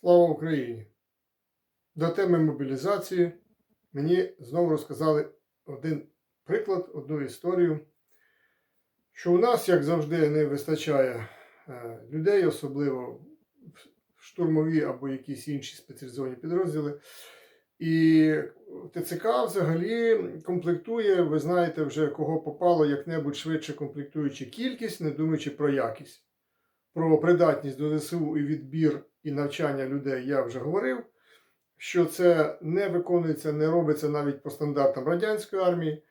Слава Україні! До теми мобілізації мені знову розказали один приклад, одну історію, що у нас, як завжди, не вистачає е, людей, особливо штурмові або якісь інші спеціалізовані підрозділи. І ТЦК взагалі комплектує, ви знаєте, вже кого попало як-небудь швидше комплектуючи кількість, не думаючи про якість. Про придатність до ЗСУ і відбір і навчання людей я вже говорив, що це не виконується, не робиться навіть по стандартам радянської армії.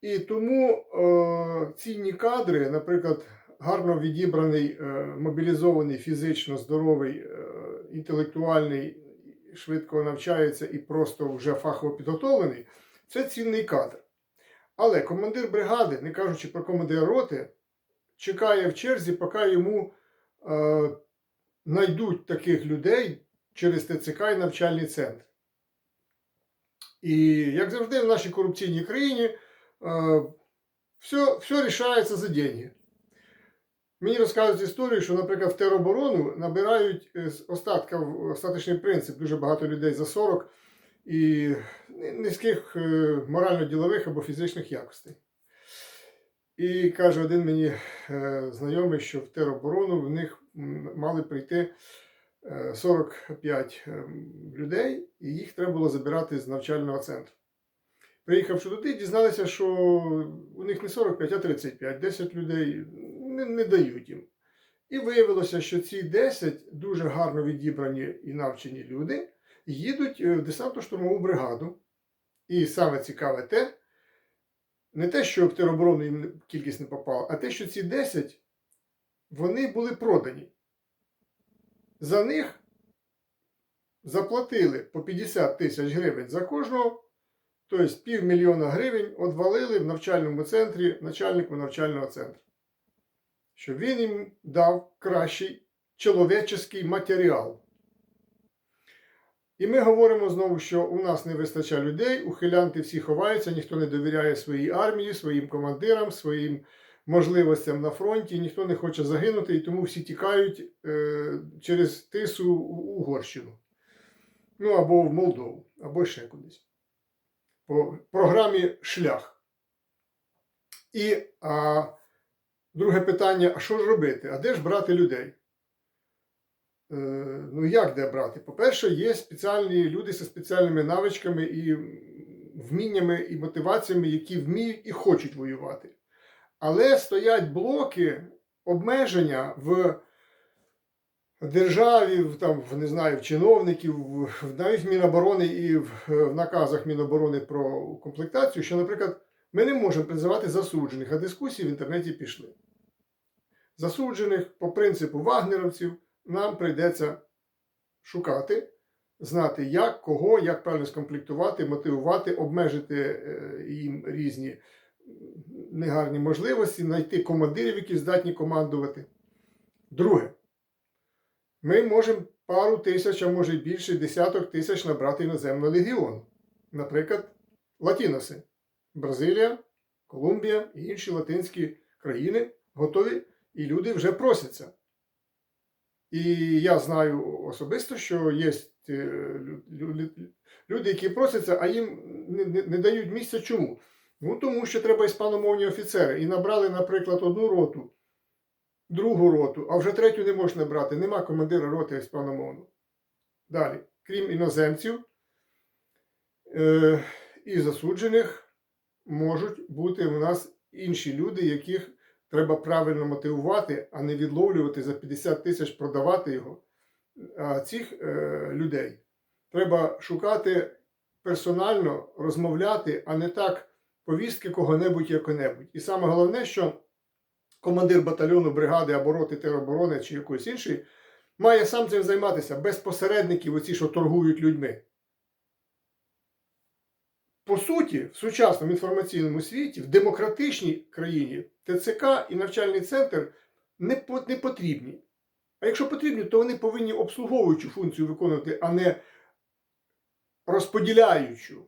І тому е, цінні кадри, наприклад, гарно відібраний, е, мобілізований, фізично здоровий, е, інтелектуальний, швидко навчається і просто вже фахово підготовлений, це цінний кадр. Але командир бригади, не кажучи про командира роти, чекає в черзі, поки йому знайдуть таких людей через ТЦК і навчальний центр. І як завжди в нашій корупційній країні е, все, все рішається за деньги. Мені розказують історію, що, наприклад, в тероборону набирають е, з остатка остаточний принцип дуже багато людей за 40 і низьких е, морально-ділових або фізичних якостей. І каже один мені е, знайомий, що в тероборону в них мали прийти е, 45 е, людей, і їх треба було забирати з навчального центру. Приїхавши туди, дізналися, що у них не 45, а 35, 10 людей не, не дають їм. І виявилося, що ці 10 дуже гарно відібрані і навчені люди їдуть е, в десантно-штурмову бригаду. І саме цікаве те, не те, що в тероборону їм кількість не попала, а те, що ці 10 вони були продані. За них заплатили по 50 тисяч гривень за кожного, тобто півмільйона гривень одвалили в навчальному центрі начальнику навчального центру. Щоб він їм дав кращий чоловічий матеріал. І ми говоримо знову, що у нас не вистачає людей, ухилянти всі ховаються, ніхто не довіряє своїй армії, своїм командирам, своїм можливостям на фронті, ніхто не хоче загинути, і тому всі тікають е, через Тису у Угорщину. Ну або в Молдову, або ще кудись. По програмі Шлях. І а, друге питання: а що ж робити? А де ж брати людей? Е, ну, як де брати? По-перше, є спеціальні люди зі спеціальними навичками і вміннями і мотиваціями, які вміють і хочуть воювати. Але стоять блоки обмеження в державі, в, там, не знаю, в чиновників, в, навіть в Міноборони і в, в наказах Міноборони про комплектацію, що, наприклад, ми не можемо призивати засуджених, а дискусії в інтернеті пішли. Засуджених по принципу вагнеровців нам прийдеться шукати, знати, як, кого, як правильно скомплектувати, мотивувати, обмежити е, їм різні негарні можливості, знайти командирів, які здатні командувати. Друге, ми можемо пару тисяч, а може більше десяток тисяч набрати іноземного легіону. Наприклад, Латіноси, Бразилія, Колумбія і інші латинські країни готові, і люди вже просяться. І я знаю особисто, що є люди, які просяться, а їм не дають місця. Чому? Ну, тому що треба іспаномовні офіцери. І набрали, наприклад, одну роту, другу роту, а вже третю не можна брати. Нема командира роти іспаномовну. Далі, крім іноземців е, і засуджених, можуть бути у нас інші люди, яких треба правильно мотивувати, а не відловлювати за 50 тисяч продавати його. А цих е, людей треба шукати персонально, розмовляти, а не так повістки кого-небудь яко-небудь. І саме головне, що командир батальйону, бригади або роти тероборони чи якоїсь іншої має сам цим займатися без посередників, оці, що торгують людьми. По суті, в сучасному інформаційному світі, в демократичній країні ТЦК і навчальний центр не, потрібні. А якщо потрібні, то вони повинні обслуговуючу функцію виконувати, а не розподіляючу.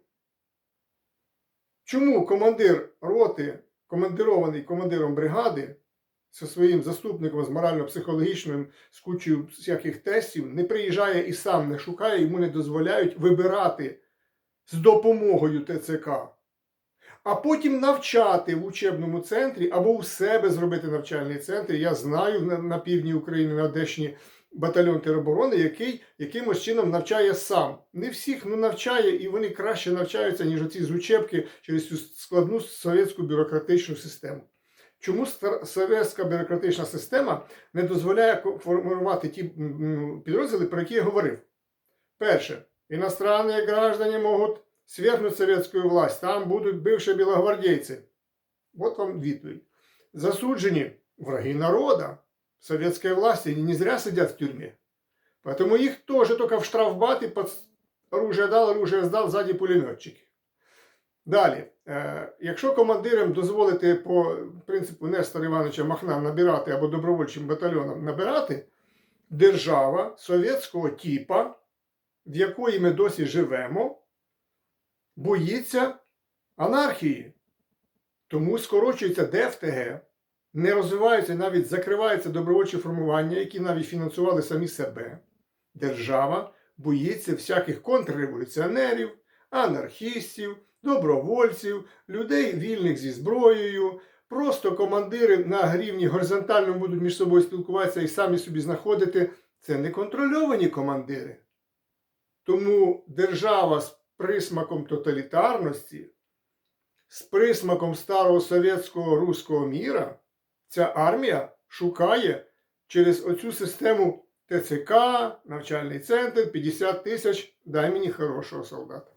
Чому командир роти, командирований командиром бригади, зі своїм заступником з морально-психологічним, з кучою всяких тестів, не приїжджає і сам не шукає, йому не дозволяють вибирати з допомогою ТЦК, а потім навчати в учебному центрі або у себе зробити навчальний центр. Я знаю на, півдні України, на Одещині батальйон тероборони, який якимось чином навчає сам. Не всіх ну, навчає, і вони краще навчаються, ніж оці з учебки через цю складну совєтську бюрократичну систему. Чому совєтська бюрократична система не дозволяє формувати ті підрозділи, про які я говорив? Перше, иностранные граждане могут свергнуть советскую власть, там будуть бивші білогвардійці. От вам відповідь. Засуджені враги народа, советской власти, они не зря сидят в тюрьме. Поэтому их тоже только в штрафбат и под оружие дал, оружие здав, ззаді пулеметчики. Далі, е, якщо командирам дозволити по принципу Нестора Івановича Махна набирати або добровольчим батальйонам набирати, держава совєтського типа, в якої ми досі живемо, боїться анархії. Тому скорочується ДФТГ, не розвиваються, навіть закриваються добровольчі формування, які навіть фінансували самі себе. Держава боїться всяких контрреволюціонерів, анархістів, добровольців, людей вільних зі зброєю. Просто командири на рівні горизонтальному будуть між собою спілкуватися і самі собі знаходити. Це неконтрольовані командири. Тому держава з присмаком тоталітарності, з присмаком старого совєтського руського міра, ця армія шукає через оцю систему ТЦК, навчальний центр, 50 тисяч, дай мені хорошого солдата.